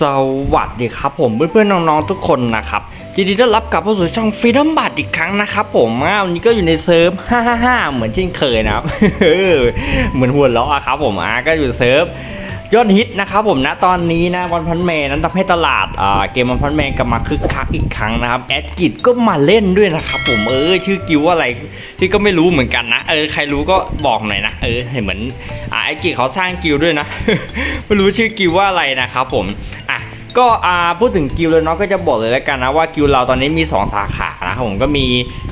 สวัสดีครับผมเพื่อนๆน้องๆทุกคนนะครับยินดีต้อนรับกลับเข้าสู่ช่องฟรีดอมบัตอีกครั้งนะครับผมอันนี้ก็อยู่ในเซิร์ฟ 555 เหมือนเช่นเคยนะครับเหมือนหัวเราะครับผมอะก็อยู่เซิร์ฟ ยอดฮิตนะครับผมนะตอนนี้นะวันพันแมนนั้นทำให้ตลาดอ่าเกมวันพันแมนกลับมาคึกคักอีกครั้งนะครับแอดกิจก็มาเล่นด้วยนะครับผมเออชื่อกิวว่าอะไรที่ก็ไม่รู้เหมือนกันนะเออใครรู้ก็บอกหน่อยนะเออเห็นเหมือนอ่าแอดกิจเขาสร้างกิวด้วยนะไม่รู้ชื่อกิวว่าอะไรนะครับผมอะ ก็อ่าพูดถึงกิวเลยเนาะก็จะบอกเลยแล้วกันนะว่ากิวเราตอนนี้มี 2 สาขานะครับผมก็มี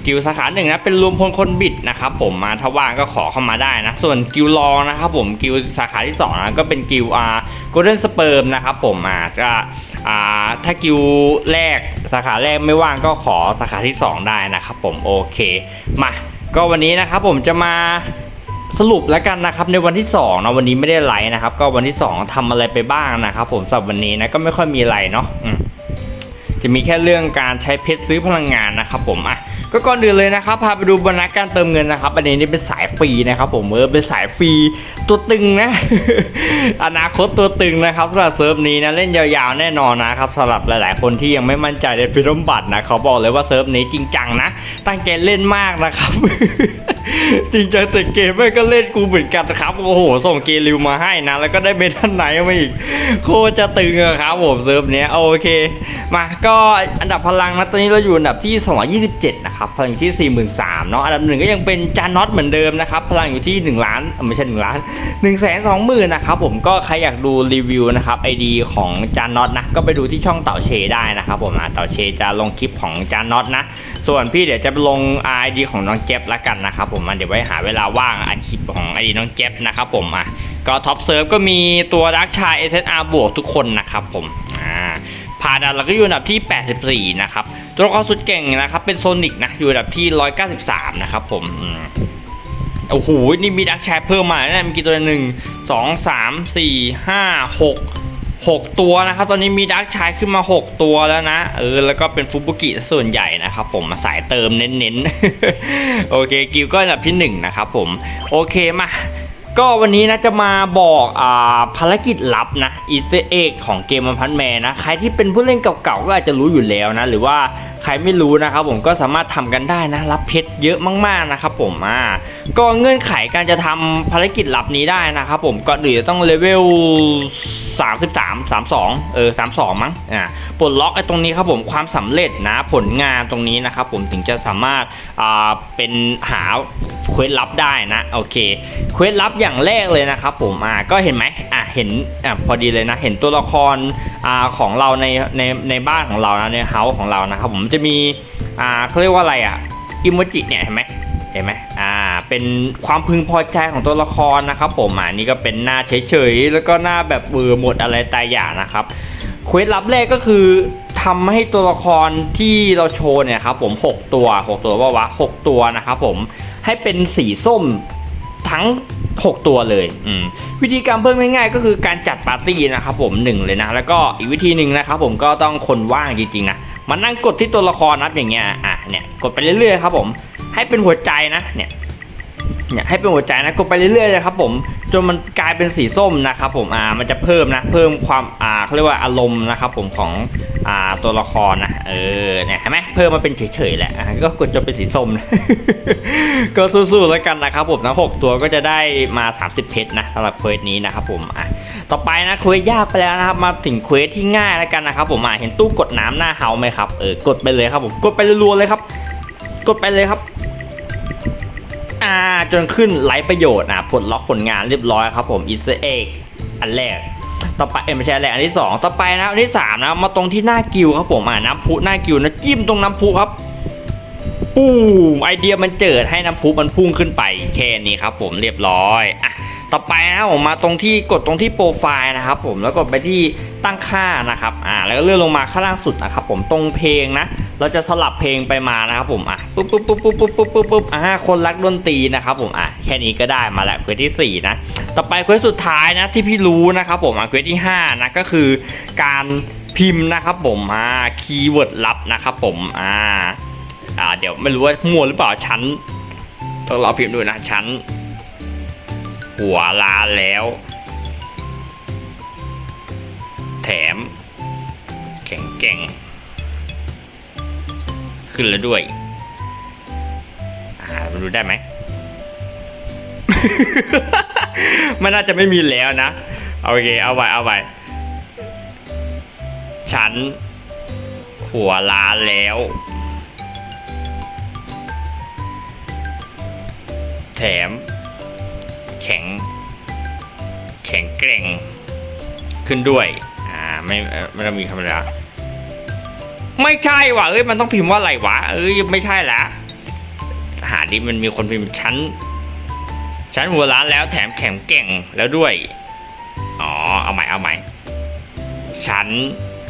กิวสาขาหนึ่งนะเป็นรวมพลคนบิดนะครับผมมาถ้าว่างก็ขอเข้ามาได้นะ ส่วนกิวรองนะครับผมกิวสาขาที่2นะก็เป็นกิวอ่าโกลเด้นสเปิร์มนะครับผมอ่าก็อ่าถ้ากิวแรกสาขาแรกไม่ว่างก็ขอสาขาที่ 2 ได้นะครับผมโอเคมาก็วันนี้นะครับผมจะมา สรุปแล้วกันนะครับในวันที่2นะวันนี้ไม่ได้ไลฟ์นะครับ ก็วันที่ 2ทำอะไรไปบ้างนะครับผมสำหรับวันนี้นะก็ไม่ค่อยมีอะไรเนาะจะมีแค่เรื่องการใช้เพชรซื้อพลังงานนะครับผมอะก็ก่อนอื่นเลยนะครับพาไปดูบนัสการเติมเงินนะครับอันนี้นี่เป็นสายฟรีนะครับผมเออเป็นสายฟรีตัวตึงนะ อนาคตตัวตึงนะครับสำหรับเซิร์ฟนี้นะเล่นยาวๆแน่นอนนะครับสำหรับหลายๆ คนที่ยังไม่มั่นใจในฟิลมบัตนะเขาบอกเลยว่าเซิร์ฟนี้จริงจังนะตั้งใจเล่นมากนะครับ จริงจังแต่เกมแม่งก็เล่นกูเหมือนกันนะครับ โอ้โห ส่งเกมริวมาให้นะ แล้วก็ได้เมทันไหนมาอีก โคจะตึงอะครับผมเซิร์ฟเนี้ย โอเค มาก็อันดับพลังนะ ตอนนี้เราอยู่อันดับที่ 227 นะครับ พลังอยู่ที่ 43,000เนาะ อันดับหนึ่งก็ยังเป็นจานน็อตเหมือนเดิมนะครับ พลังอยู่ที่ 1 ล้านเอ้าไม่ใช่ 1 ล้าน1 2 0 0 0 0นสองหมื่นนะครับผม ก็ใครอยากดูรีวิวนะครับไอดีของจานน็อตนะ ก็ไปดูที่ช่องเต่าเชได้นะครับผมอะเต่าเชจะลงคลิปของจานน็อตนะ ส่วนพี่เดี๋ยวจะลงไอดีของน้องเจ็บละกันนะครับผมเดี๋ยวไว้หาเวลาว่างอัดคลิปของไอดีน้องเจ็บนะครับผมอะก็ท็อปเซิร์ฟก็มีตัวดักชาย SSR บวกทุกคนนะครับผมอ่าพาดันเราก็อยู่อันดับที่ 84 นะครับ ตัวละครสุดเก่งนะครับ เป็นโซนิกนะ อยู่อันดับที่ 193 นะครับผมโอ้โห นี่มีดักชร์เพิ่มมาแล้วนะมีกี่ตัวหนึ่งสองสามสี่ห้าหก หกตัวนะครับ ตอนนี้มีดักชายขึ้นมา 6 ตัวแล้วนะ เออ แล้วก็เป็นฟุบุกิส่วนใหญ่นะครับผมมาสายเติมเน้นๆ โอเค กิวก็อันดับที่ 1 นะครับผม โอเคมาก็วันนี้นะจะมาบอกอ่าภารกิจลับนะอีเซเอกของเกมมันพันแมนนะ ใครที่เป็นผู้เล่นเก่าๆก็อาจจะรู้อยู่แล้วนะ หรือว่า ครไม่รู้นะครับผมก็สามารถทำกันได้นะ รับเพชรเยอะมากๆนะครับผมอ่าก็เงื่อนไขการจะทำภารกิจลับนี้ได้นะครับผมก่อนอื่นจะต้องเลเวล33 32เออ32 มั้งอ่าปลดล็อกไอ้ตรงนี้ครับผมความสำเร็จนะผลงานตรงนี้นะครับผมถึงจะสามารถอ่าเป็นหาเควสลับได้นะโอเคเควสลับอย่างแรกเลยนะครับผมอ่าก็เห็นไหมอ่า เห็นอ่าพอดีเลยนะ เห็นตัวละครอ่าของเราในในในบ้านของเรานะในเฮาส์ของเรานะครับผมจะมีอ่าเขาเรียกว่าอะไรอะอิโมจิเนี่ยเห็นไหมเห็นไหมอ่าเป็นความพึงพอใจของตัวละครนะครับผมอ่านี่ก็เป็นหน้าเฉยๆแล้วก็หน้าแบบเบื่อหมดอะไรตายอย่างนะครับเควสลับแรกก็คือทำให้ตัวละครที่เราโชว์เนี่ยครับผม 6 ตัว 6 ตัวว่าวะ6ตัวนะครับผมให้เป็นสีส้มทั้ง 6 ตัวเลยอืมวิธีการเพิ่มง่ายๆ ก็คือการจัดปาร์ตี้นะครับผมหนึ่งเลยนะ แล้วก็อีกวิธีหนึ่งนะครับผมก็ต้องคนว่างจริงๆนะมานั่งกดที่ตัวละครนับอย่างเงี้ยอะเนี่ยกดไปเรื่อยๆครับผมให้เป็นหัวใจนะเนี่ย เนี่ยให้เป็นหัวใจนะกดไปเรื่อยๆเลยครับผมจนมันกลายเป็นสีส้มนะครับผมอ่ามันจะเพิ่มนะเพิ่มความอ่าเขาเรียกว่าอารมณ์นะครับผมของอ่าตัวละครนะเออเนี่ยเห็นไหมเพิ่มมาเป็นเฉยๆแหละก็กดจนเป็นสีส้มนะก็สู้ๆแล้วกันนะครับผมนะหกตัวก็จะได้มา 30 เพชรนะสำหรับเควสนี้นะครับผมอะต่อไปนะเควสยากไปแล้วนะครับมาถึงเควสที่ง่ายแล้วกันนะครับผมอะเห็นตู้กดน้ำหน้าเฮาไหมครับเออกดไปเลยครับผมกดไปรัวๆเลยครับ กดไปเลยครับ อ่าจนขึ้นไร้ประโยชน์นะปลดล็อกผลงานเรียบร้อยครับผมอีสเอ็กอันแรกต่อไปเอ้ยไม่ใช่อันแรกอันที่สองต่อไปนะอันที่สามนะมาตรงที่หน้ากิวครับผมอ่าน้ำพุหน้ากิวนะจิ้มตรงน้ำพุครับปูมไอเดียมันเจิดให้น้ำพุมันพุ่งขึ้นไปแค่นี้ครับผมเรียบร้อยอะต่อไปนะผมมาตรงที่กดตรงที่โปรไฟล์นะครับผมแล้วกดไปที่ตั้งค่านะครับอ่าแล้วก็เลื่อนลงมาข้างล่างสุดนะครับผมตรงเพลงนะ เราจะสลับเพลงไปมานะครับผมอะปุ๊บปุ๊บปุ๊บปุ๊บปุ๊บปุ๊บปุ๊บปุ๊บอ่าคนรักดนตรีนะครับผมอะแค่นี้ก็ได้มาแล้วเควสที่สี่นะ ต่อไปเควสสุดท้ายนะที่พี่รู้นะครับผมอะเควสที่ห้านะก็คือการพิมพ์นะครับผมอ่าคีย์เวิร์ดลับนะครับผมอ่าอ่าเดี๋ยวไม่รู้ว่ามั่วหรือเปล่าชั้นต้องรอพิมพ์ดูนะชั้น หัวลาแล้ว แถมแข็งแกร่ง ขึ้นแล้วด้วย อ่ามาดูได้ไหม มันน่าจะไม่มีแล้วนะ โอเค เอาไว้เอาไว้ฉัน หัวล้านแล้ว แถม แข็ง แข็งแกร่ง ขึ้นด้วย อ่า ไม่เอ่ไม่ต้องมีคำเลย ไม่ใช่ว่ะเอ้ยมันต้องพิมพ์ว่าอะไรวะ เอ้ยไม่ใช่ละหาดิมันมีคนพิมพ์ชั้น ชั้นหัวล้านแล้วแถมแข็งแกร่งแล้วด้วย อ๋อ เอาใหม่เอาใหม่ ชั้น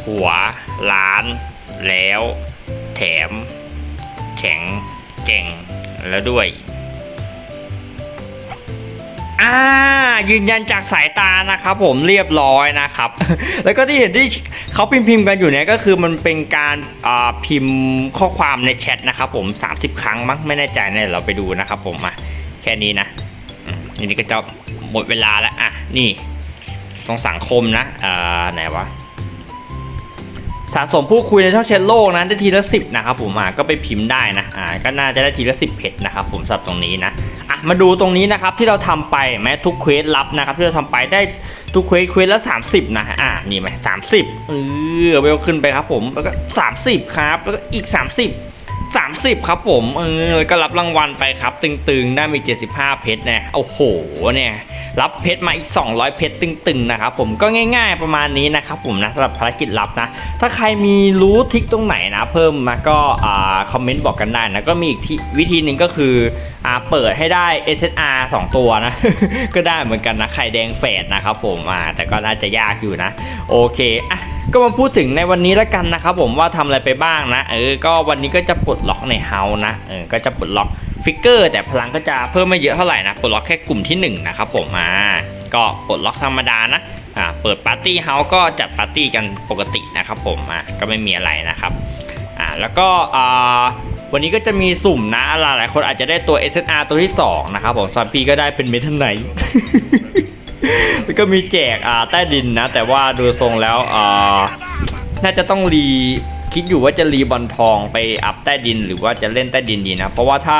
หัวล้านแล้ว แถม แข็งแกร่งแล้วด้วย อ่ายืนยันจากสายตานะครับผมเรียบร้อยนะครับ แล้วก็ที่เห็นที่เขาพิมพ์พิมพ์กันอยู่เนี่ยก็คือมันเป็นการอ่าพิมพ์ข้อความในแชทนะครับผม 30 ครั้งมั้งไม่แน่ใจเนี่ยเราไปดูนะครับผมอะแค่นี้นะอืมนี่ก็จะหมดเวลาแล้วอะนี่ตรงสังคมนะอ่าไหนวะสะสมผู้คุยในช่องแชทโลกนะได้ทีละสิบนะครับผมอะก็ไปพิมพ์ได้นะอ่าก็น่าจะได้ทีละสิบเพจนะครับผมสำหรับตรงนี้นะ มาดูตรงนี้นะครับที่เราทำไปแม้ทุกเควสลับนะครับที่เราทำไปได้ทุกเควสเควสละ30 นะอ่านี่ไหมสามสิบเออเวลขึ้นไปครับผมแล้วก็ 30 ครับ แล้วก็อีก 30 30 ครับผมเออแล้วก็รับรางวัลไปครับ ตึงๆ ได้มี 75 เพชรเนี่ยโอ้โหเนี่ยรับเพชรมาอีก 200 เพชรตึงๆนะครับผมก็ง่าย ๆประมาณนี้นะครับผมนะสำหรับภารกิจลับนะ ถ้าใครมีรู้ทิกตรงไหนนะ เพิ่มมาก็อ่าคอมเมนต์บอกกันได้นะ ก็มีอีกที่วิธีหนึ่งก็คืออ่าเปิดให้ได้ SSR 2 ตัวนะ ก็ได้เหมือนกันนะไข่แดงแฝดนะครับผมอ่าแต่ก็น่าจะยากอยู่นะ โอเคอะ ก็มาพูดถึงในวันนี้แล้วกันนะครับผมว่าทำอะไรไปบ้างนะ เออ ก็วันนี้ก็จะปลดล็อกในเฮานะ เออ ก็จะปลดล็อกฟิกเกอร์ แต่พลังก็จะเพิ่มไม่เยอะเท่าไหร่นะ ปลดล็อกแค่กลุ่มที่หนึ่งนะครับผม อ่า ก็ปลดล็อกธรรมดานะ อ่า เปิดปาร์ตี้เฮาก็จัดปาร์ตี้กันปกตินะครับผม อ่า ก็ไม่มีอะไรนะครับ อ่า แล้วก็อ่าวันนี้ก็จะมีสุ่มนะหลายๆคนอาจจะได้ตัว SSR ตัวที่2นะครับผมซอมพีก็ได้เป็นเมทัลไน แล้วก็มีแจกอ่าใต้ดินนะ แต่ว่าดูทรงแล้วอ่าน่าจะต้องรีคิดอยู่ว่าจะรีบอลทองไปอัพใต้ดิน หรือว่าจะเล่นใต้ดินดีนะ เพราะว่าถ้า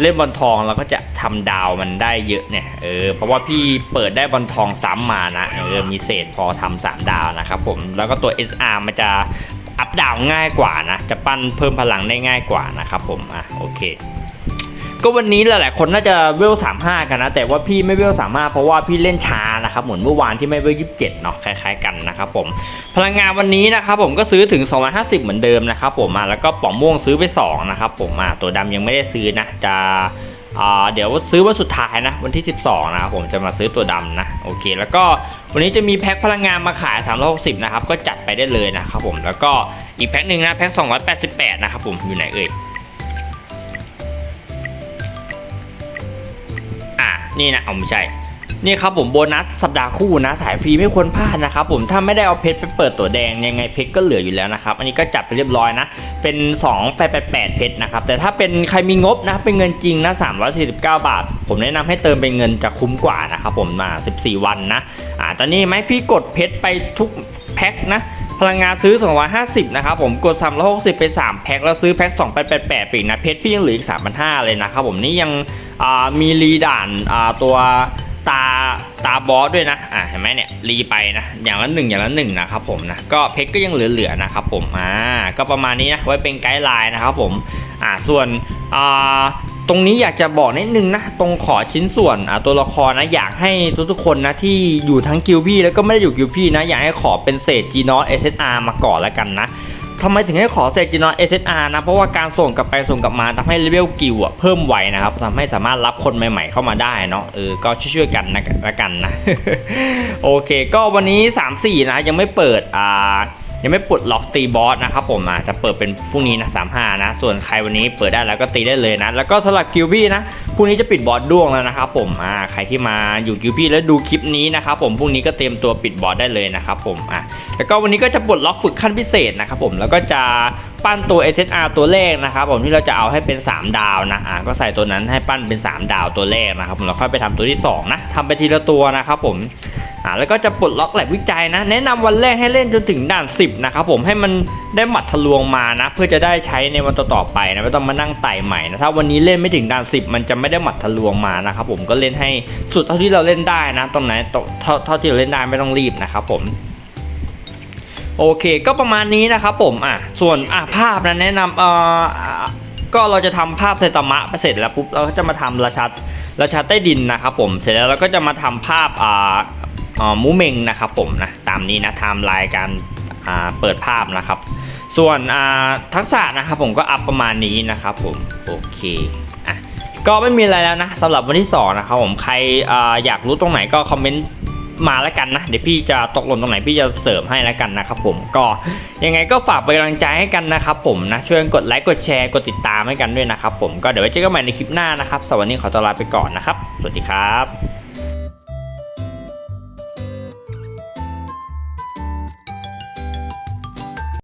เล่นบอลทองเราก็จะทำดาวมันได้เยอะเนี่ยเออเพราะว่าพี่เปิดได้บอลทองซ้ำมานะเออมีเศษพอทำสามดาวนะครับผมแล้วก็ตัว SR มันจะอัพดาวง่ายกว่านะ จะปั้นเพิ่มพลังได้ง่ายกว่านะครับผมอะโอเค ก็วันนี้หลายๆคนน่าจะเวล35กันนะ แต่ว่าพี่ไม่เวล35เพราะว่าพี่เล่นช้านะครับเหมือนเมื่อวานที่ไม่เวล27เจ็ดเนาะคล้ายๆกันนะครับผมพลังงานวันนี้นะครับผมก็ซื้อถึง 250 เหมือนเดิมนะครับผมอะแล้วก็ป๋องม่วงซื้อไป2นะครับผมอะตัวดำยังไม่ได้ซื้อนะจะเดี๋ยวซื้อวันสุดท้ายนะ วันที่ 12 นะครับผมจะมาซื้อตัวดำนะโอเค แล้วก็วันนี้จะมีแพ็คพลังงานมาขาย 360 นะครับ ก็จัดไปได้เลยนะครับผมแล้วก็อีกแพ็คหนึ่งนะแพ็ค288 นะครับผมอยู่ไหนเอ่ย นี่นะเอาไม่ใช่ นี่ครับผมโบนัสสัปดาห์คู่นะสายฟรีไม่ควรพลาดนะครับผมถ้าไม่ได้เอาเพชรไปเปิดตัวแดงยังไงเพชรก็เหลืออยู่แล้วนะครับอันนี้ก็จัดไปเรียบร้อยนะ เป็น 2 8 8 8เพชรนะครับแต่ถ้าเป็นใครมีงบนะเป็นเงินจริงนะ349 บาท ผมแนะนำให้เติมเป็นเงินจะคุ้มกว่านะครับผมมา 14 วันนะอ่าตอนนี้ไหมพี่กดเพชรไปทุกแพ็คนะพลังงานซื้อ 250 นะครับผม กด 360 ไป 3 แพ็ค แล้วซื้อแพ็ค 2888ปีกนะ เพชรพี่ยังเหลืออีก 3,500 เลยนะครับผม นี่ยัง อ่ามีรีด่านอ่าตัวตาตาบอสด้วยนะ อ่าเห็นไหมเนี่ยรีไปนะ อย่างละหนึ่งอย่างละหนึ่งนะครับผมนะ ก็เพชรก็ยังเหลือๆนะครับผม อ่า ก็ประมาณนี้นะ ไว้เป็นไกด์ไลน์นะครับผม อ่า ส่วน อ่า ตรงนี้อยากจะบอกนิดนึงนะ ตรงขอชิ้นส่วน อ่า ตัวละครนะ อยากให้ทุกๆคนนะ ที่อยู่ทั้งกิลพี่แล้วก็ไม่ได้อยู่กิลพี่นะ อยากให้ขอเป็นเศษ G n o t SSR มาก่อนแล้วกันนะ ทำไมถึงให้ขอเศษ G n o t SSR นะ เพราะว่าการส่งกลับไปส่งกลับมาทำให้เลเวลกิวอะเพิ่มไวนะครับทำให้สามารถรับคนใหม่ๆเข้ามาได้เนาะเออก็ช่วยๆกันนะละกันนะ โอเค ก็วันนี้ 3-4 นะยังไม่เปิดอ่า ยังไม่ปลดล็อกตีบอสนะครับผมอะจะเปิดเป็นพรุ่งนี้นะ35นะ ส่วนใครวันนี้เปิดได้แล้วก็ตีได้เลยนะ แล้วก็สำหรับกิวบี้นะพรุ่งนี้จะปิดบอสด้วงแล้วนะครับผมอ่าใครที่มาอยู่กิวบี้แล้วดูคลิปนี้นะครับผมพรุ่งนี้ก็เตรียมตัวปิดบอสได้เลยนะครับผมอะแล้วก็วันนี้ก็จะปลดล็อกฝึกขั้นพิเศษนะครับผมแล้วก็จะ ปั้นตัว SSR ตัวแรกนะครับผมที่เราจะเอาให้เป็น 3 ดาวนะอ่าก็ใส่ตัวนั้นให้ปั้นเป็น 3 ดาวตัวแรกนะครับผมแล้วค่อยไปทำตัวที่สองนะทำไปทีละตัวนะครับผมอ่าแล้วก็จะปลดล็อกแหลบวิจัยนะ แนะนำวันแรกให้เล่นจนถึงด่าน 10 นะครับผมให้มันได้หมัดทะลวงมานะ เพื่อจะได้ใช้ในวันต่อๆไปนะไม่ต้องมานั่งไต่ใหม่นะถ้าวันนี้เล่นไม่ถึงด่าน 10 มันจะไม่ได้หมัดทะลวงมานะครับผมก็เล่นให้สุดเท่าที่เราเล่นได้นะตรงไหนตรงเท่าเท่าที่เราเล่นได้ไม่ต้องรีบนะครับผม โอเค ก็ประมาณนี้นะครับผมอะส่วนอะภาพนะแนะนำเอ่อก็เราจะทำภาพไซตามะไปเสร็จแล้วปุ๊บเราก็จะมาทำราชาราชาใต้ดินนะครับผมเสร็จแล้วเราก็จะมาทำภาพอ่าอ่ามูเมงนะครับผมนะตามนี้นะไทม์ไลน์การอ่าเปิดภาพนะครับ ส่วนอ่าทักษะนะครับผมก็อัพประมาณนี้นะครับผมโอเคอะก็ไม่มีอะไรแล้วนะสำหรับวันที่สองนะครับผมใครออยากรู้ตรงไหนก็คอมเมนต์ มาแล้วกันนะ เดี๋ยวพี่จะตกหล่นตรงไหนพี่จะเสริมให้แล้วกันนะครับผมก็ยังไงก็ฝากเป็นกำลังใจให้กันนะครับผมนะช่วยกันกดไลค์กดแชร์กดติดตามให้กันด้วยนะครับผมก็เดี๋ยวไว้เจอกันใหม่ในคลิปหน้านะครับสวัสดีขอตัวลาไปก่อนนะครับ สวัสดีครับ